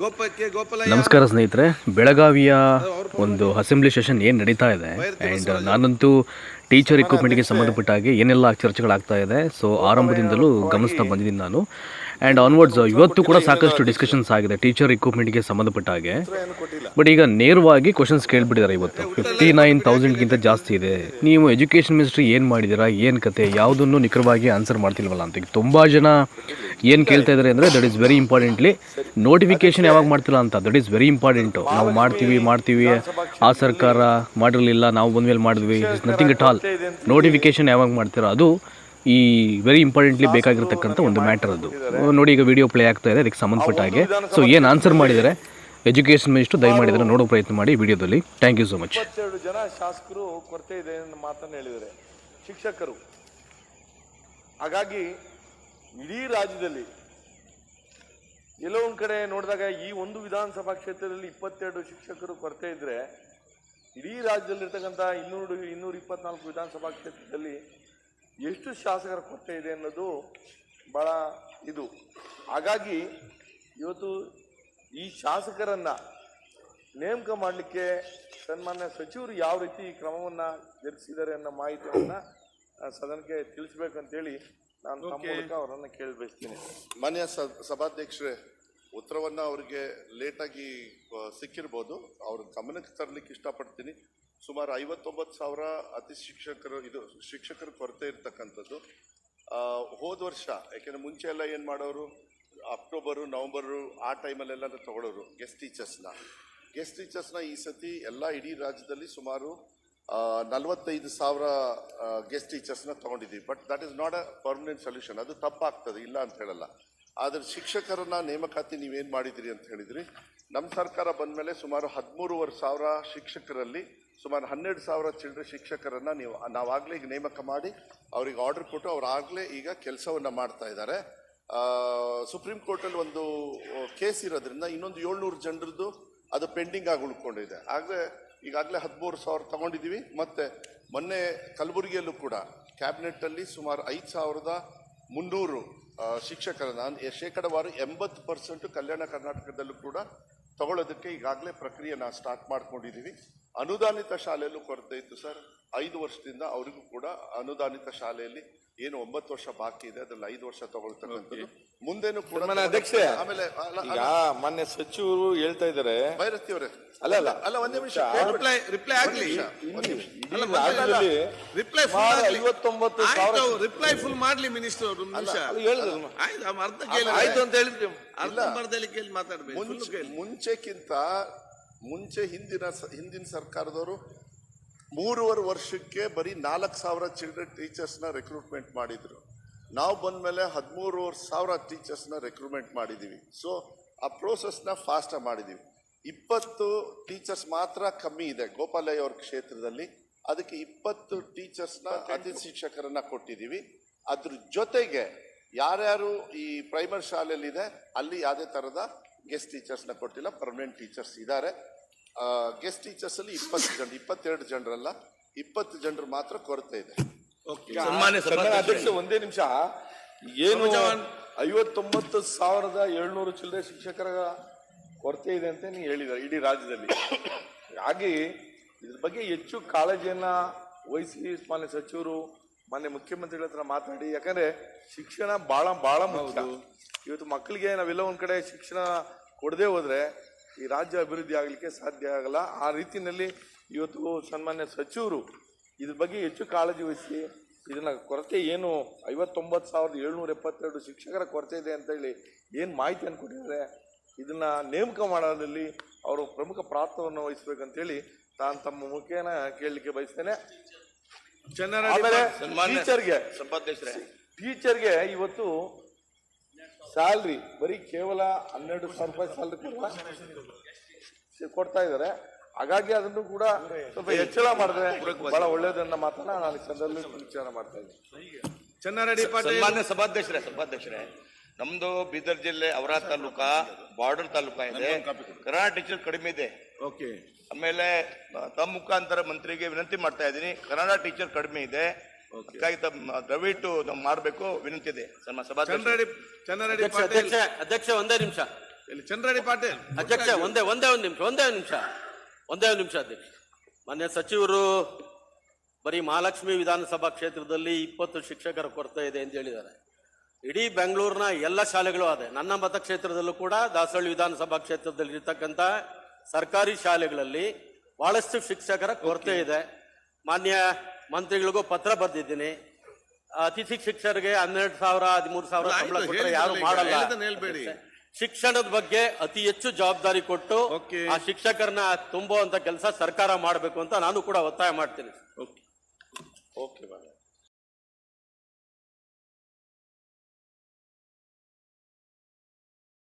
ನಮಸ್ಕಾರ ಸ್ನೇಹಿತರೆ ಬೆಳಗಾವಿಯ ಒಂದು ಅಸೆಂಬ್ಲಿ ಸೆಷನ್ ಏನು ನಡೀತಾ ಇದೆ? ಆ್ಯಂಡ್ ನಾನಂತೂ ಟೀಚರ್ ಇಕ್ವಿಪ್ಮೆಂಟ್ಗೆ ಸಂಬಂಧಪಟ್ಟ ಹಾಗೆ ಏನೆಲ್ಲ ಚರ್ಚೆಗಳಾಗ್ತಾ ಇದೆ ಸೊ ಆರಂಭದಿಂದಲೂ ಗಮನಿಸ್ತಾ ಬಂದಿದ್ದೀನಿ ನಾನು. ಆ್ಯಂಡ್ ಆನ್ವರ್ಡ್ಸ್ ಇವತ್ತು ಕೂಡ ಸಾಕಷ್ಟು ಡಿಸ್ಕಷನ್ಸ್ ಆಗಿದೆ ಟೀಚರ್ ಇಕ್ವಿಪ್ಮೆಂಟ್ಗೆ ಸಂಬಂಧಪಟ್ಟ ಹಾಗೆ. ಬಟ್ ಈಗ ನೇರವಾಗಿ ಕ್ವಶನ್ಸ್ ಕೇಳಿಬಿಟ್ಟಿದ್ದಾರೆ ಇವತ್ತು. ಫಿಫ್ಟಿ ನೈನ್ ತೌಸಂಡ್ಗಿಂತ ಜಾಸ್ತಿ ಇದೆ. ನೀವು ಎಜುಕೇಷನ್ ಮಿನಿಸ್ಟ್ರಿ ಏನು ಮಾಡಿದ್ದೀರಾ ಏನು ಕತೆ ಯಾವುದನ್ನು ನಿಖರವಾಗಿ ಆನ್ಸರ್ ಮಾಡ್ತಿಲ್ವಲ್ಲ ಅಂತ. ಈಗ ತುಂಬ ಜನ ಏನು ಕೇಳ್ತಾ ಇದ್ದಾರೆ ಅಂದರೆ that is very importantly notification ಯಾವಾಗ ಮಾಡ್ತಿಲ್ಲ ಅಂತ. ದಟ್ ಈಸ್ ವೆರಿ ಇಂಪಾರ್ಟೆಂಟು ನಾವು ಮಾಡ್ತೀವಿ ಮಾಡ್ತೀವಿ. ಆ ಸರ್ಕಾರ ಮಾಡಿರಲಿಲ್ಲ, ನಾವು ಬಂದ್ಮೇಲೆ ಮಾಡಿದ್ವಿ. Is nothing at all notification ಯಾವಾಗ ಮಾಡ್ತೀರೋ ಅದು ಈ ವೆರಿ ಇಂಪಾರ್ಟೆಂಟ್ಲಿ ಬೇಕಾಗಿರ್ತಕ್ಕಂಥ ಒಂದು ಮ್ಯಾಟರ್ ಅದು. ನೋಡಿ ಈಗ ವಿಡಿಯೋ ಪ್ಲೇ ಆಗ್ತಾ ಇದೆ, ಅದಕ್ಕೆ ಸಂಬಂಧಪಟ್ಟ ಹಾಗೆ. ಸೊ ಏನು ಆನ್ಸರ್ ಮಾಡಿದರೆ? ಎಜುಕೇಷನ್ ಮಿನಿಸ್ಟರ್ ದಯ ಇದನ್ನು ನೋಡೋ ಪ್ರಯತ್ನ ಮಾಡಿ ವಿಡಿಯೋದಲ್ಲಿ ಥ್ಯಾಂಕ್ ಯು ಸೊ ಮಚ್ ಇಪ್ಪತ್ತೆರಡು ಜನ ಶಾಸಕರು ಕೊರತೆ ಇದೆ ಮಾತನ್ನು ಹೇಳಿದರೆ ಶಿಕ್ಷಕರು. ಹಾಗಾಗಿ ಇಡೀ ರಾಜ್ಯದಲ್ಲಿ ಎಲ್ಲೋ ಒಂದು ಕಡೆ ನೋಡಿದಾಗ ಈ ಒಂದು ವಿಧಾನಸಭಾ ಕ್ಷೇತ್ರದಲ್ಲಿ ಇಪ್ಪತ್ತೆರಡು ಶಿಕ್ಷಕರು ಕೊರತೆ ಇದ್ದರೆ ಇಡೀ ರಾಜ್ಯದಲ್ಲಿರ್ತಕ್ಕಂಥ ಇನ್ನೂರು, ಇನ್ನೂರ ಇಪ್ಪತ್ನಾಲ್ಕು ವಿಧಾನಸಭಾ ಕ್ಷೇತ್ರದಲ್ಲಿ ಎಷ್ಟು ಶಾಸಕರ ಕೊರತೆ ಇದೆ ಅನ್ನೋದು ಭಾಳ ಇದು. ಹಾಗಾಗಿ ಇವತ್ತು ಈ ಶಾಸಕರನ್ನು ನೇಮಕ ಮಾಡಲಿಕ್ಕೆ ಸನ್ಮಾನ್ಯ ಸಚಿವರು ಯಾವ ರೀತಿ ಕ್ರಮವನ್ನ ಜರುಗಿಸಿದ್ದಾರೆ ಅನ್ನೋ ಮಾಹಿತಿಯನ್ನು ಸದನಕ್ಕೆ ತಿಳಿಸ್ಬೇಕಂತೇಳಿ ನಾನು ತಮ್ಮ ಮೂಲಕ ಅವರನ್ನ ಕೇಳಿ ಬಯಸ್ತೀನಿ ಮಾನ್ಯ ಸ- ಸಭಾಧ್ಯಕ್ಷರೇ ಉತ್ತರವನ್ನು ಅವರಿಗೆ ಲೇಟಾಗಿ ಆ, ಸಿಕ್ಕಿರ್ಬೋದು. ಅವ್ರ ಗಮನಕ್ಕೆ ತರಲಿಕ್ಕೆ ಇಷ್ಟಪಡ್ತೀನಿ. ಸುಮಾರು ಐವತ್ತೊಂಬತ್ತು ಸಾವಿರ ಅತಿ ಶಿಕ್ಷಕರು ಇದು ಶಿಕ್ಷಕರ ಕೊರತೆ ಇರ್ತಕ್ಕಂಥದ್ದು. ಆ, ಹೋದ ವರ್ಷ ಯಾಕೆಂದರೆ ಮುಂಚೆ ಎಲ್ಲ ಏನು ಮಾಡೋರು ಅಕ್ಟೋಬರು ನವಂಬರು ಆ ಟೈಮಲ್ಲೆಲ್ಲ ತಗೊಳ್ಳೋರು ಗೆಸ್ಟ್ ಟೀಚರ್ಸ್ನ ಗೆಸ್ಟ್ ಟೀಚರ್ಸ್ನ ಈ ಸತಿ ಎಲ್ಲ ಇಡೀ ರಾಜ್ಯದಲ್ಲಿ ಸುಮಾರು ನಲವತ್ತೈದು ಸಾವಿರ ಗೆಸ್ಟ್ ಟೀಚರ್ಸ್ನ ತೊಗೊಂಡಿದ್ದೀವಿ. But that is not a permanent solution ಅದು ತಪ್ಪಾಗ್ತದೆ, ಇಲ್ಲ ಅಂತ ಹೇಳಲ್ಲ. ಆದರೆ ಶಿಕ್ಷಕರನ್ನ ನೇಮಕಾತಿ ನೀವೇನು ಮಾಡಿದಿರಿ ಅಂತ ಹೇಳಿದ್ರಿ. ನಮ್ಮ ಸರ್ಕಾರ ಬಂದ ಮೇಲೆ ಸುಮಾರು ಹದಿಮೂರುವರೆ ಸಾವಿರ ಶಿಕ್ಷಕರಲ್ಲಿ, ಸುಮಾರು ಹನ್ನೆರಡು ಸಾವಿರ ಚಿಲ್ಡ್ರ ಶಿಕ್ಷಕರನ್ನ ನೀವು, ನಾವಾಗಲೇ ಈಗ ನೇಮಕ ಮಾಡಿ, ಅವ್ರಿಗೆ ಆರ್ಡರ್ ಕೊಟ್ಟು ಅವ್ರು ಆಗಲೇ ಈಗ ಕೆಲಸವನ್ನು ಮಾಡ್ತಾ ಇದ್ದಾರೆ. ಸುಪ್ರೀಂ ಕೋರ್ಟಲ್ಲಿ ಒಂದು ಕೇಸ್ ಇರೋದ್ರಿಂದ ಇನ್ನೊಂದು ಏಳ್ನೂರು ಜನರದ್ದು ಅದು ಪೆಂಡಿಂಗ್ ಆಗಿ ಉಳ್ಕೊಂಡಿದೆ. ಆಗಲೇ ಈಗಾಗಲೇ ಹದಿಮೂರು ಸಾವಿರ ತಗೊಂಡಿದ್ದೀವಿ. ಮತ್ತು ಮೊನ್ನೆ ಕಲಬುರಗಿಯಲ್ಲೂ ಕೂಡ ಕ್ಯಾಬಿನೆಟ್ಟಲ್ಲಿ ಸುಮಾರು ಐದು ಸಾವಿರದ ಮುನ್ನೂರು ಶಿಕ್ಷಕರನ್ನು ಶೇಕಡವಾರು ಎಂಬತ್ತು ಪರ್ಸೆಂಟ್ ಕಲ್ಯಾಣ ಕರ್ನಾಟಕದಲ್ಲೂ ಕೂಡ ತಗೊಳ್ಳೋದಕ್ಕೆ ಈಗಾಗಲೇ ಪ್ರಕ್ರಿಯೆ ನಾವು ಸ್ಟಾರ್ಟ್ ಮಾಡ್ಕೊಂಡಿದ್ದೀವಿ. ಅನುದಾನಿತ ಶಾಲೆಯಲ್ಲೂ ಕೊರತೆ ಇತ್ತು ಸರ್. ಐದು ವರ್ಷದಿಂದ ಅವರಿಗೂ ಕೂಡ ಅನುದಾನಿತ ಶಾಲೆಯಲ್ಲಿ ಏನು ಒಂಬತ್ತು ವರ್ಷ ಬಾಕಿ ಇದೆ ಅದ್ರಲ್ಲಿ ಐದು ವರ್ಷ ತಗೊಳ್ತಕ್ಕಂಥದ್ದು. ಮುಂದೇನು ಕೂಡ ಸನ್ಮಾನ್ಯ ಅಧ್ಯಕ್ಷೆ, ಆಮೇಲೆ ಅಲ್ಲ, ಈಗ ಮೊನ್ನೆ ಸಚಿವರು ಹೇಳ್ತಾ ಇದ್ದಾರೆ. ಭೈರತಿ ಅವರೇ. ಅಲ್ಲ, ಅಲ್ಲ. ಅಲ್ಲ ಒಂದೇ ನಿಮಿಷ. ರಿಪ್ಲೈ ರಿಪ್ಲೈ ಆಗ್ಲಿ. ಇಡೀ ಅಲ್ಲ, ರಾಜ್ಯದಲ್ಲಿ ರಿಪ್ಲೈ ಸುಮಾರು ಫುಲ್ ಐವತ್ತೊಂಬತ್ತು ಸಾವಿರ ರಿಪ್ಲೈ ಫುಲ್ ಮಾಡ್ಲಿ ಮಿನಿಸ್ಟರ್ ಒಂದು ನಿಮಿಷ. ಅದು ಹೇಳಿದ್ರು ಆಯ್ತು ಅರ್ಧ ಕೇಳಿ. ಆಯ್ತು ಅಂತ ಹೇಳಿದ್ರಿ ಅರ್ಧ ಬರ್ದಲ್ಲಿ ಕೇಳಿ ಮಾತಾಡ್ಬೇಕು. ಮುಂಚೆ ಕೇಳಿ. ಮುಂಚೆಕ್ಕಿಂತ ಮುಂಚೆ ಹಿಂದಿನ ಸ- ಹಿಂದಿನ ಸರ್ಕಾರದವರು ಮೂರುವರೆ ವರ್ಷಕ್ಕೆ ಬರೀ ನಾಲ್ಕು ಸಾವಿರ ಚಿಲ್ಡ್ರನ್ ಟೀಚರ್ಸ್ನ ರೆಕ್ರೂಟ್ಮೆಂಟ್ ಮಾಡಿದರು. ನಾವು ಬಂದ ಮೇಲೆ ಹದಿಮೂರುವರೆ ಸಾವಿರ ಟೀಚರ್ಸ್ನ ರೆಕ್ರೂಟ್ಮೆಂಟ್ ಮಾಡಿದ್ದೀವಿ ಸೊ ಆ ಪ್ರೋಸೆಸ್ನ ಫಾಸ್ಟಾಗಿ ಮಾಡಿದ್ದೀವಿ ಇಪ್ಪತ್ತು ಟೀಚರ್ಸ್ ಮಾತ್ರ ಕಮ್ಮಿ ಇದೆ ಗೋಪಾಲಯ್ಯ ಅವ್ರ ಕ್ಷೇತ್ರದಲ್ಲಿ. ಅದಕ್ಕೆ ಇಪ್ಪತ್ತು ಟೀಚರ್ಸ್ನ ಅತಿಥಿ ಶಿಕ್ಷಕರನ್ನ ಕೊಟ್ಟಿದ್ದೀವಿ ಅದ್ರ ಜೊತೆಗೆ ಯಾರ್ಯಾರು ಈ ಪ್ರೈಮರಿ ಶಾಲೆಯಲ್ಲಿದೆ ಅಲ್ಲಿ ಯಾವುದೇ ಥರದ ಗೆಸ್ಟ್ ಟೀಚರ್ಸ್ನ ಕೊಟ್ಟಿಲ್ಲ ಪರ್ಮನೆಂಟ್ ಟೀಚರ್ಸ್ ಇದ್ದಾರೆ. ಗೆಸ್ಟ್ ಟೀಚರ್ಸಲ್ಲಿ ಇಪ್ಪತ್ತು ಜನ ಇಪ್ಪತ್ತೆರಡು ಜನರಲ್ಲ ಇಪ್ಪತ್ತು ಜನರು ಮಾತ್ರ ಕೊರತೆ ಇದೆ. ಸನ್ಮಾನ್ಯ ಅಧ್ಯಕ್ಷ ಒಂದೇ ನಿಮಿಷ. ಏನು ಐವತ್ತೊಂಬತ್ತು ಸಾವಿರದ ಏಳ್ನೂರು ಚಿಲ್ಲರೆ ಶಿಕ್ಷಕರ ಕೊರತೆ ಇದೆ ಅಂತ ನೀವು ಹೇಳಿದ್ದಾರೆ ಇಡೀ ರಾಜ್ಯದಲ್ಲಿ. ಹಾಗೆ ಇದ್ರ ಬಗ್ಗೆ ಹೆಚ್ಚು ಕಾಳಜಿಯನ್ನ ವಹಿಸಿ ಮಾನ್ಯ ಸಚಿವರು ಮಾನ್ಯ ಮುಖ್ಯಮಂತ್ರಿಗಳ ಹತ್ರ ಮಾತಾಡಿ. ಯಾಕಂದ್ರೆ ಶಿಕ್ಷಣ ಬಹಳ ಬಹಳ ಮುಖ್ಯ. ಇವತ್ತು ಮಕ್ಕಳಿಗೆ ನಾವೆಲ್ಲ ಒಂದ್ ಕಡೆ ಶಿಕ್ಷಣ ಕೊಡದೆ ಹೋದ್ರೆ ಈ ರಾಜ್ಯ ಅಭಿವೃದ್ಧಿ ಆಗಲಿಕ್ಕೆ ಸಾಧ್ಯ ಆಗಲ್ಲ. ಆ ರೀತಿಯಲ್ಲಿ ಇವತ್ತು ಸನ್ಮಾನ್ಯ ಸಚಿವರು ಇದ್ರ ಬಗ್ಗೆ ಹೆಚ್ಚು ಕಾಳಜಿ ವಹಿಸಿ ಇದನ್ನ ಕೊರತೆ ಏನು ಐವತ್ತೊಂಬತ್ತು ಸಾವಿರದ ಏಳ್ನೂರ ಎಪ್ಪತ್ತೆರಡು ಶಿಕ್ಷಕರ ಕೊರತೆ ಇದೆ ಅಂತ ಹೇಳಿ ಏನು ಮಾಹಿತಿಯನ್ನು ಕೊಟ್ಟಿದ್ದಾರೆ ಇದನ್ನ ನೇಮಕ ಮಾಡೋದ್ರಲ್ಲಿ ಅವರು ಪ್ರಮುಖ ಪಾತ್ರವನ್ನು ವಹಿಸ್ಬೇಕಂತೇಳಿ ನಾನು ತಮ್ಮ ಮುಖೇನ ಕೇಳಲಿಕ್ಕೆ ಬಯಸ್ತೇನೆ. ಆಮೇಲೆ ಟೀಚರ್ಗೆ ಟೀಚರ್ಗೆ ಇವತ್ತು ಸ್ಯಾಲ್ರಿ ಬರೀ ಕೇವಲ ಹನ್ನೆರಡು ಸಾವಿರ ರೂಪಾಯಿ ಸ್ಯಾಲ್ರಿ ಕೊಡ್ತಾ ಇದ್ದಾರೆ. ಹಾಗಾಗಿ ಅದನ್ನು ಕೂಡ ಸ್ವಲ್ಪ ಹೆಚ್ಚಳ ಮಾಡಿದ್ರೆ ಬಹಳ ಒಳ್ಳೇದನ್ನ ಮಾತನ್ನ ನಾನು ಸಂದರ್ಭದಲ್ಲಿ ವಿಚಾರ ಮಾಡ್ತಾ ಇದ್ದೀನಿ. ಚನ್ನಾರೆಡ್ಡಿ ಪಾಟೀಲ್. ಸನ್ಮಾನ್ಯ ಸಭಾಧ್ಯಕ್ಷರೇ ಸಭಾಧ್ಯಕ್ಷರೇ ನಮ್ದು ಬೀದರ್ ಜಿಲ್ಲೆ ಅವರ ತಾಲೂಕಾ ಬಾರ್ಡರ್ ತಾಲೂಕಾ ಇದೆ. ಕನ್ನಡ ಟೀಚರ್ ಕಡಿಮೆ ಇದೆ. ಓಕೆ. ಆಮೇಲೆ ತಮ್ಮ ಮುಖಾಂತರ ಮಂತ್ರಿಗೆ ವಿನಂತಿ ಮಾಡ್ತಾ ಇದ್ದೀನಿ. ಕನ್ನಡ ಟೀಚರ್ ಕಡಿಮೆ ಇದೆ. ತಮ್ಮ ದಯವಿಟ್ಟು ನಾವು ಮಾಡಬೇಕು ವಿನಂತಿ ಇದೆ. ಸಭಾ ಚಂದ್ರಡಿ ಚಂದ್ರಡಿ ಅಧ್ಯಕ್ಷ ಅಧ್ಯಕ್ಷ ಒಂದೇ ನಿಮಿಷ. ಇಲ್ಲಿ ಚಂದ್ರಡಿ ಪಾಟೀಲ್. ಅಧ್ಯಕ್ಷ ಒಂದೇ ಒಂದೇ ಒಂದು ನಿಮಿಷ ಒಂದೇ ಒಂದು ನಿಮಿಷ. ಒಂದೇ ಒಂದು ನಿಮಿಷ ಅಧ್ಯಕ್ಷ. ಮೊನ್ನೆ ಸಚಿವರು ಬರೀ ಮಹಾಲಕ್ಷ್ಮಿ ವಿಧಾನಸಭಾ ಕ್ಷೇತ್ರದಲ್ಲಿ ಇಪ್ಪತ್ತು ಶಿಕ್ಷಕರ ಕೊರತೆ ಇದೆ ಅಂತ ಹೇಳಿದ್ದಾರೆ. ಇಡೀ ಬೆಂಗಳೂರಿನ ಎಲ್ಲ ಶಾಲೆಗಳು ಅದೇ. ನನ್ನ ಮತಕ್ಷೇತ್ರದಲ್ಲೂ ಕೂಡ ದಾಸಹಳ್ಳಿ ವಿಧಾನಸಭಾ ಕ್ಷೇತ್ರದಲ್ಲಿ ಇರ್ತಕ್ಕಂಥ ಸರ್ಕಾರಿ ಶಾಲೆಗಳಲ್ಲಿ ಬಹಳಷ್ಟು ಶಿಕ್ಷಕರ ಕೊರತೆ ಇದೆ. ಮಾನ್ಯ ಮಂತ್ರಿಗಳಿಗೂ ಪತ್ರ ಬರೆದಿದ್ದೀನಿ ಅತಿಥಿ ಶಿಕ್ಷಕರಿಗೆ ಹನ್ನೆರಡು ಸಾವಿರ ಹದಿಮೂರು ಸಾವಿರ ಸಂಬಳ ಕೊಟ್ಟರೆ ಯಾರು ಮಾಡಲ್ಲ ಹೇಳ್ಬೇಡಿ. ಶಿಕ್ಷಣದ ಬಗ್ಗೆ ಅತಿ ಹೆಚ್ಚು ಜವಾಬ್ದಾರಿ ಕೊಟ್ಟು. ಆ ಶಿಕ್ಷಕರನ್ನ ತುಂಬುವಂತ ಕೆಲಸ ಸರ್ಕಾರ ಮಾಡಬೇಕು ಅಂತ ನಾನು ಕೂಡ ಒತ್ತಾಯ ಮಾಡ್ತೀನಿ ಓಕೆ ಮೇಡಮ್